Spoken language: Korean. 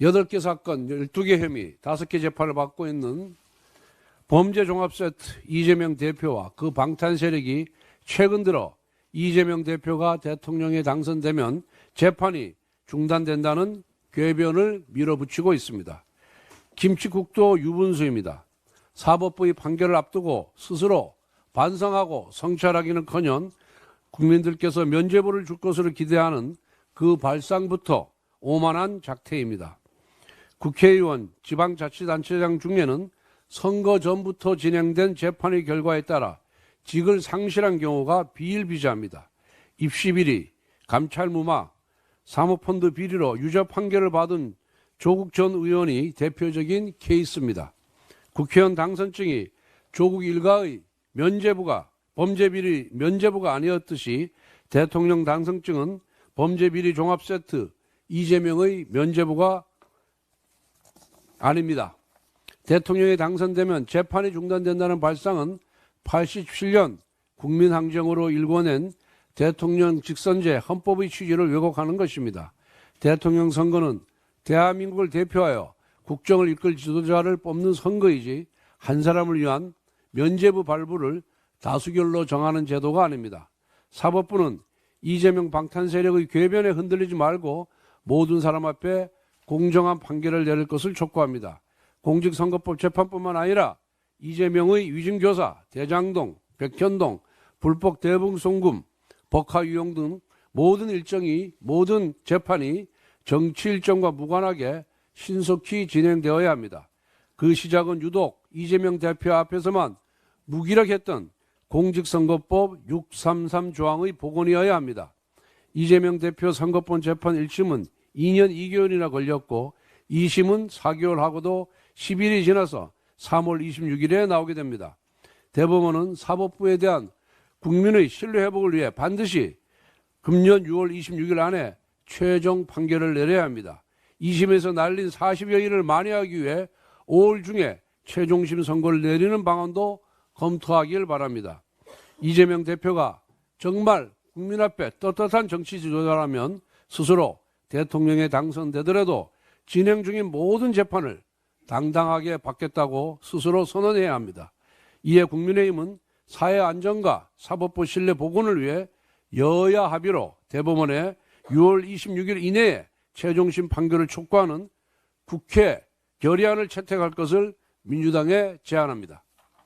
8개 사건, 12개 혐의, 5개 재판을 받고 있는 범죄종합세트 이재명 대표와 그 방탄 세력이 최근 들어 이재명 대표가 대통령에 당선되면 재판이 중단된다는 궤변을 밀어붙이고 있습니다. 김치국도 유분수입니다. 사법부의 판결을 앞두고 스스로 반성하고 성찰하기는커녕 국민들께서 면죄부를 줄 것으로 기대하는 그 발상부터 오만한 작태입니다. 국회의원, 지방자치단체장 중에는 선거 전부터 진행된 재판의 결과에 따라 직을 상실한 경우가 비일비재합니다. 입시 비리, 감찰 무마, 사모펀드 비리로 유죄 판결을 받은 조국 전 의원이 대표적인 케이스입니다. 국회의원 당선증이 조국 일가의 면죄부가 범죄비리 면죄부가 아니었듯이 대통령 당선증은 범죄비리 종합세트 이재명의 면죄부가 아닙니다. 대통령이 당선되면 재판이 중단된다는 발상은 87년 국민항쟁으로 일궈낸 대통령 직선제 헌법의 취지를 왜곡하는 것입니다. 대통령 선거는 대한민국을 대표하여 국정을 이끌 지도자를 뽑는 선거이지 한 사람을 위한 면죄부 발부를 다수결로 정하는 제도가 아닙니다. 사법부는 이재명 방탄 세력의 궤변에 흔들리지 말고 모든 사람 앞에 공정한 판결을 내릴 것을 촉구합니다. 공직선거법 재판뿐만 아니라 이재명의 위증교사, 대장동, 백현동, 불법 대북송금, 법화 유용 등 모든 일정이 모든 재판이 정치 일정과 무관하게 신속히 진행되어야 합니다. 그 시작은 유독 이재명 대표 앞에서만 무기력했던 공직선거법 633 조항의 복원이어야 합니다. 이재명 대표 선거법 재판 1심은 2년 2개월이나 걸렸고 2심은 4개월 하고도 10일이 지나서 3월 26일에 나오게 됩니다. 대법원은 사법부에 대한 국민의 신뢰 회복을 위해 반드시 금년 6월 26일 안에 최종 판결을 내려야 합니다. 2심에서 날린 40여 일을 만회하기 위해 5월 중에 최종심 선고를 내리는 방안도 검토하길 바랍니다. 이재명 대표가 정말 국민 앞에 떳떳한 정치 지도자라면 스스로 대통령에 당선되더라도 진행 중인 모든 재판을 당당하게 받겠다고 스스로 선언해야 합니다. 이에 국민의힘은 사회 안정과 사법부 신뢰 복원을 위해 여야 합의로 대법원에 6월 26일 이내에 최종심 판결을 촉구하는 국회 결의안을 채택할 것을 민주당에 제안합니다.